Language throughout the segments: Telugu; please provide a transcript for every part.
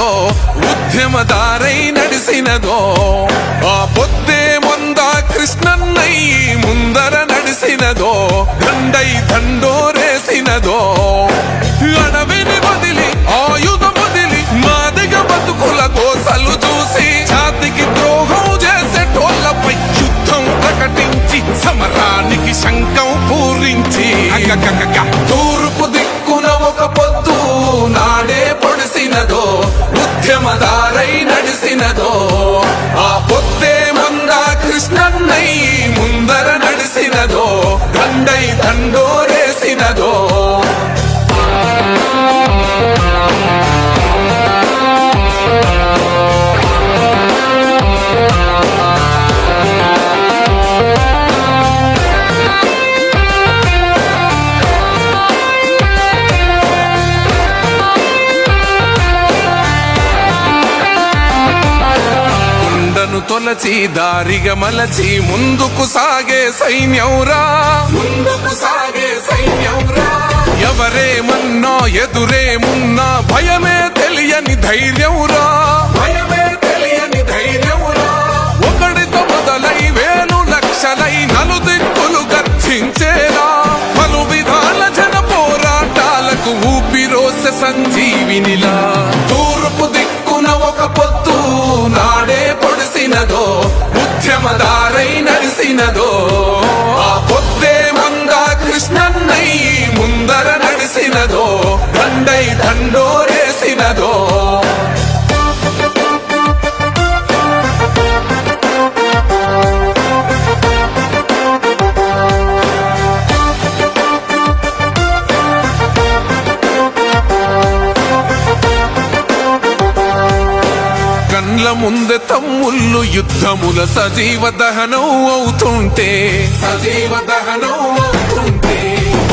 నడిచినదో ఉద్యమదారై నడిసినదో ఆ పొద్దే మొంద కృష్ణన్నై ముందర నడిసినదో దండై దండోర తొలచి దారిగా మలచి ముందుకు సాగే సైన్యంరా. ముందుకు సాగే సైన్యంరా. ఎవరేమన్నా ఎదురేమున్నా భయమే తెలియని ధైర్యంరా. భయమే తెలియని ధైర్యంరా. ఒకడితో మొదలై వేలు లక్షలై నలుదిక్కులు గర్జించేరా పలు విధాల జన పోరాటాలకు ఊపిరోస సంజీవినిలా. ముందె తమ్ముళ్ళు యుద్ధముల సజీవ దహనం అవుతుంటే. సజీవ దహనం అవుతుంటే.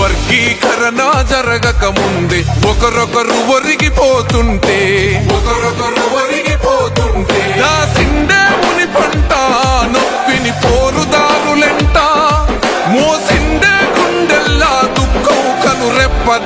వర్గీకరణ జరగక ముందే ఒకరొకరు ఒరిగిపోతుంటే. ఒకరొకరు ఒరిగిపోతుంటే. దాసిండే ముని పంట నొప్పిని పోరుదారులెంట. మోసిండే గుండెల్లా దుఃఖం కను రెప్ప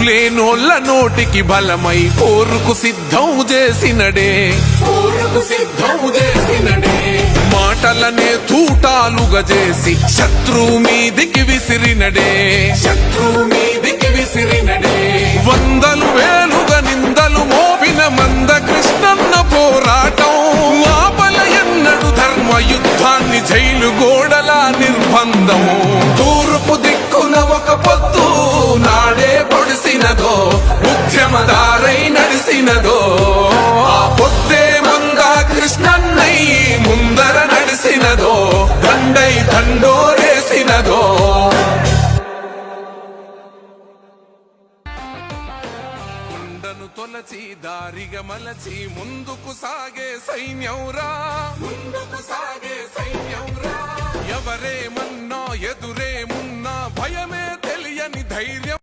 లేనోళ్ళ నోటికి బలమై పోరుకు సిద్ధం చేసినడే. పోరుకు సిద్ధం చేసినడే. మాటలనే తూటాలుగా చేసి శత్రువు మీదికి విసిరినడే. శత్రువు మీదికి విసిరినడే. వందలు వేలుగా కొండను తొలచి దారిగా మలచి ముందుకు సాగే సైన్యంరా. ముందుకు సాగే సైన్యంరా. ఎవరేమన్నా ఎదురేమున్నా భయమే తెలియని ధైర్యం.